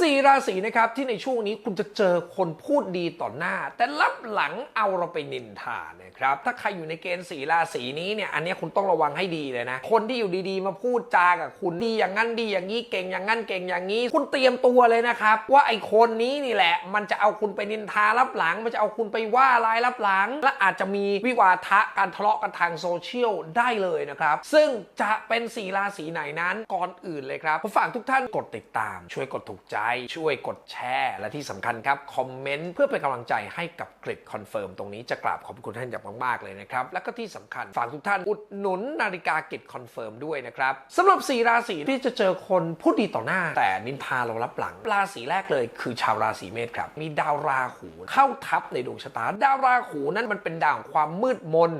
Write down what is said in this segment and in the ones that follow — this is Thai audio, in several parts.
สี่ราศีนะครับที่ในช่วงนี้คุณจะเจอคนพูดดีต่อหน้า แต่ลับหลังเอาเราไปนินทานะครับ ถ้าใครอยู่ในเกณฑ์สี่ราศีนี้เนี่ยอันนี้คุณต้องระวังให้ดีเลยนะ คนที่อยู่ดีๆ มาพูดจากับคุณดีอย่างนั้นดีอย่างนี้เก่งอย่างนั้นเก่งอย่างนี้ คุณเตรียมตัวเลยนะครับ ว่าไอ้คนนี้นี่แหละ มันจะเอาคุณไปนินทารับหลัง มันจะเอาคุณไปว่าร้ายรับหลัง และอาจจะมีวิวาทะการทะเลาะกันทางโซเชียลได้เลยนะครับซึ่งจะเป็นสี่ราศีไหนนั้นก่อนอื่นเลยครับผมฝากทุกท่านกดติดตาม ช่วยกดถูกใจช่วยกดแชร์ และที่สำคัญครับคอมเมนต์เพื่อเป็นกำลังใจให้กับกริดคอนเฟิร์มตรงนี้จะกราบขอบคุณท่านอย่างมากๆเลยนะครับ แล้วก็ที่สำคัญฝากทุกท่านอุดหนุนนาฬิกากริดคอนเฟิร์มด้วยนะครับสำหรับสี่ราศีที่จะเจอคนพูดดีต่อหน้า แต่นินทาเรารับหลัง ราศีแรกเลยคือชาวราศีเมษครับ มีดาวราหูเข้าทับในดวงชะตา ดาวราหูนั้นมันเป็นดาวของความมืดมน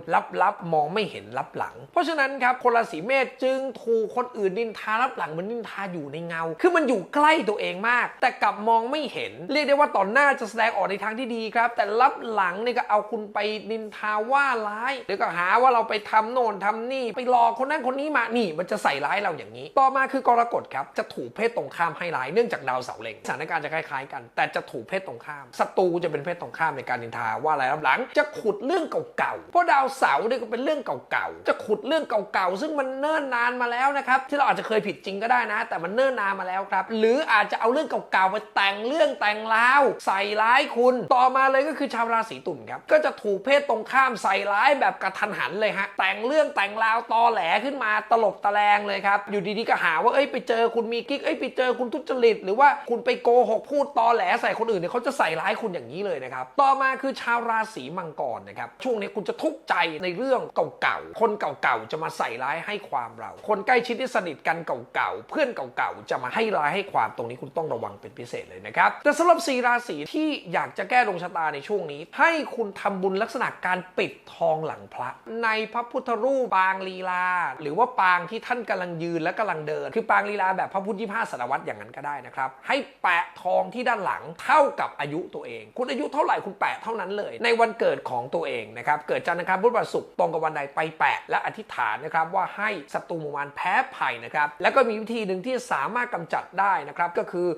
ลับๆมองไม่เห็นลับหลัง เพราะฉะนั้นครับคนราศีเมษจึงถูกคนอื่นนินทารับหลังเหมือนนินทาอยู่ในเงา คือมันอยู่ใกล้ตัวเองมากแต่กลับมองไม่เห็น เรียกได้ว่าต่อหน้าจะแสดงออกในทางที่ดีครับ แต่รับหลังนี่ก็เอาคุณไปนินทาว่าร้ายเดี๋ยวก็หาว่าเราไปทำโน่นทำนี่ ไปหลอกคนนั้นคนนี้มานี่มันจะใส่ร้ายเราอย่างนี้ ต่อมาคือกรกฎครับจะถูกเพศตรงข้ามให้ร้ายเนื่องจากดาวเสาเล็งสถานการณ์จะคล้ายๆกัน แต่จะถูกเพศตรงข้ามศัตรูจะเป็นเพศตรงข้ามในการนินทาว่าอะไรายรับหลัง จะขุดเรื่องเก่าๆเพราะดาวเสาเนี่ยก็เป็นเรื่องเก่าๆจะขุดเรื่องเก่าๆซึ่งมันเนิ่นนานมาแล้วนะครับที่เราอาจจะเคยผิดจริงก็ได้นะ แต่มันเนิ่นนานมาแล้วครับ หรืออาจจะเอาเรื่องเก่าๆไปแต่งเรื่องแต่งราว ใส่ร้ายคุณ ต่อมาเลยก็คือชาวราศีตุลครับ ก็จะถูกเพศตรงข้ามใส่ร้ายแบบกระทันหันเลยฮะ แต่งเรื่องแต่งราวตอแหลขึ้นมาตลบตะแลงเลยครับ อยู่ดีๆก็หาว่าเอ้ยไปเจอคุณมีกิ๊ก เอ้ยไปเจอคุณทุจริต หรือว่าคุณไปโกหกพูดตอแหลใส่คนอื่นเนี่ยเขาจะใส่ร้ายคุณอย่างนี้เลยนะครับ ต่อมาคือชาวราศีมังกรนะครับ ช่วงนี้คุณจะทุกข์ใจในเรื่องเก่าๆ คนเก่าๆจะมาใส่ร้ายให้ความเรา คนใกล้ชิดที่สนิทกันเก่าๆ เพื่อนเก่าๆ จะมาให้ร้ายให้ความตรงนี้คุณต้องระระวังเป็นพิเศษเลยนะครับ แต่สำหรับสีราศีที่อยากจะแก้ดวงชะตาในช่วงนี้ ให้คุณทำบุญลักษณะการปิดทองหลังพระ ในพระพุทธรูปปางลีลา หรือว่าปางที่ท่านกำลังยืนและกำลังเดิน คือปางลีลาแบบพระพุทธยี่ห้าศตวรรษอย่างนั้นก็ได้นะครับ ให้แปะทองที่ด้านหลังเท่ากับอายุตัวเอง คุณอายุเท่าไหร่คุณแปะเท่านั้นเลย ในวันเกิดของตัวเองนะครับเกิดจันทร์อังคารพุธพฤหัสศุกร์ตรงกับวันใดไปแปะและอธิษฐานนะครับว่าให้ศัตรูมู่มารแพ้ภัยนะครับแล้วก็มีวิธีหนึ่งที่สามารถกำจัดได้นะครับก็คือ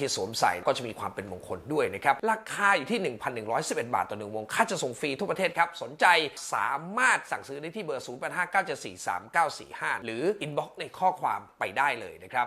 ที่สวมใส่ก็จะมีความเป็นมงคลด้วยนะครับ ราคาอยู่ที่ 1,111 บาทต่อหนึ่งวง ค่าจะส่งฟรีทั่วประเทศครับ สนใจสามารถสั่งซื้อได้ที่เบอร์ 0859743945 หรืออินบ็อกซ์ในข้อความไปได้เลยนะครับ